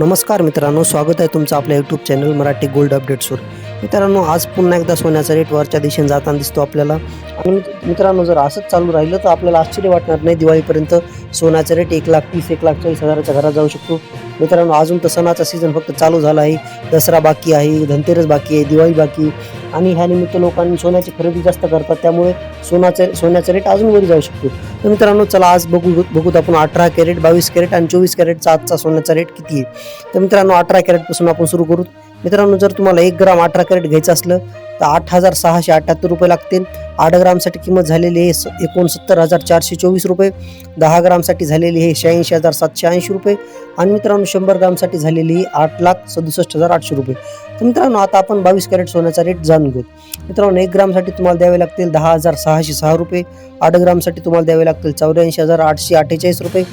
नमस्कार मित्रांनो स्वागत आहे तुमचं आपल्या यूट्यूब चॅनल मराठी गोल्ड अपडेट्सवर मित्रांनो आज पुन्हा एकदा सोन्याचा रेट वरच्या दिशेने जाताना दिसतो आपल्याला. आणि मित्रांनो जर असंच चालू राहिलं तर आपल्याला आश्चर्य वाटणार नाही. दिवाळीपर्यंत सोन्याचा रेट एक लाख तीस एक लाख चाळीस हजाराच्या घरात जाऊ शकतो. मित्रांनो अजून तर सणाचा सीझन फक्त चालू झाला आहे. दसरा बाकी आहे धनतेरस बाकी आहे दिवाळी बाकी आणि ह्या निमित्त लोकांनी सोन्याची खरेदी जास्त करतात. त्यामुळे सोन्याचे सोन्याचा रेट अजून वर जाऊ शकतो. तर मित्रांनो चला आज बघू बघूत आपण अठरा कॅरेट बावीस कॅरेट आणि चोवीस कॅरेटचा आजचा सोन्याचा रेट किती आहे. तर मित्रांनो अठरा कॅरेटपासून आपण सुरू करू. मित्रांनो जर तुम्हाला एक ग्राम अठरा कॅरेट घ्यायचं असलं तर आठ हजार सहाशे अठ्ठ्याहत्तर रुपये लागतील. आठ ग्रामसाठी किंमत झालेली आहे एकोणसत्तर हजार चारशे चोवीस रुपये. दहा ग्रामसाठी झालेली आहे शहाऐंशी हजार सातशे ऐंशी रुपये. आणि मित्रांनो शंभर ग्रामसाठी झालेली आहे आठ लाख सदुसष्ट हजार आठशे रुपये. तर मित्रांनो आता आपण बावीस कॅरेट सोन्याचा रेट जाणून घेऊ. मित्रांनो एक ग्रामसाठी तुम्हाला द्यावे लागतील दहा हजार सहाशे सहा रुपये. आठ ग्रामसाठी तुम्हाला द्यावे लागतील चौऱ्याऐंशी हजार आठशे अठ्ठेचाळीस रुपये.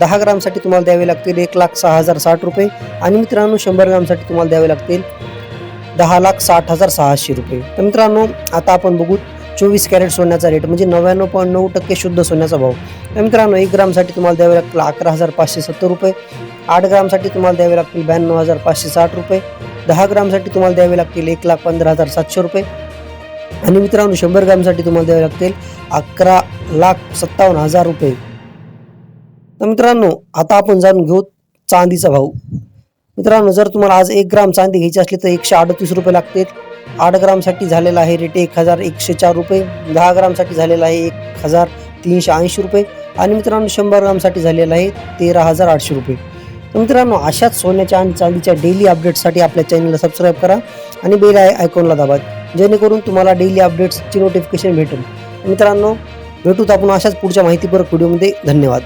दहा ग्रामसाठी तुम्हाला द्यावे लागतील एक लाख सहा हजार साठ रुपये. आणि मित्रांनो शंभर ग्रामसाठी तुम्हाला द्यावे लागतील दहा लाख साठ हजार सहाशे रुपये. तर मित्रांनो आता आपण बघू चोवीस कॅरेट सोन्याचा रेट म्हणजे नव्याण्णव पॉईंट नऊ टक्के शुद्ध सोन्याचा भाव. मित्रांनो एक ग्रामसाठी तुम्हाला द्यावे लागतील अकरा हजार पाचशे सत्तर रुपये. आठ ग्रामसाठी तुम्हाला द्यावे लागतील ब्याण्णव हजार पाचशे साठ रुपये. दहा ग्रामसाठी तुम्हाला द्यावे लागतील एक लाख पंधरा हजार सातशे रुपये. आणि मित्रांनो शंभर ग्रामसाठी तुम्हाला द्यावे लागतील अकरा लाख सत्तावन्न हजार रुपये. तर मित्रांनो आता आपण जाणून घेऊ चांदीचा भाव. मित्रांनो जर तुम्हाला आज एक ग्राम चांदी घ्यायची असली तर एकशे अडतीस रुपये लागतील. आठ ग्रामसाठी झालेला आहे रेट एक हजार एकशे चार रुपये दहा ग्रामसाठी झालेला आहे एक हजार तीनशे ऐंशी रुपये आणि मित्रांनो शंभर ग्रामसाठी झालेला आहे तेरा हजार आठशे रुपये. तर मित्रांनो अशाच सोन्याच्या आणि चांदीच्या डेली अपडेट्ससाठी आपल्या चॅनलला सबस्क्राईब करा आणि बेल आय आयकॉनला दाबा जेणेकरून तुम्हाला डेली अपडेट्सची नोटिफिकेशन भेटेल. मित्रांनो भेटूत आपण अशाच पुढच्या माहितीपूर्वक व्हिडिओमध्ये धन्यवाद.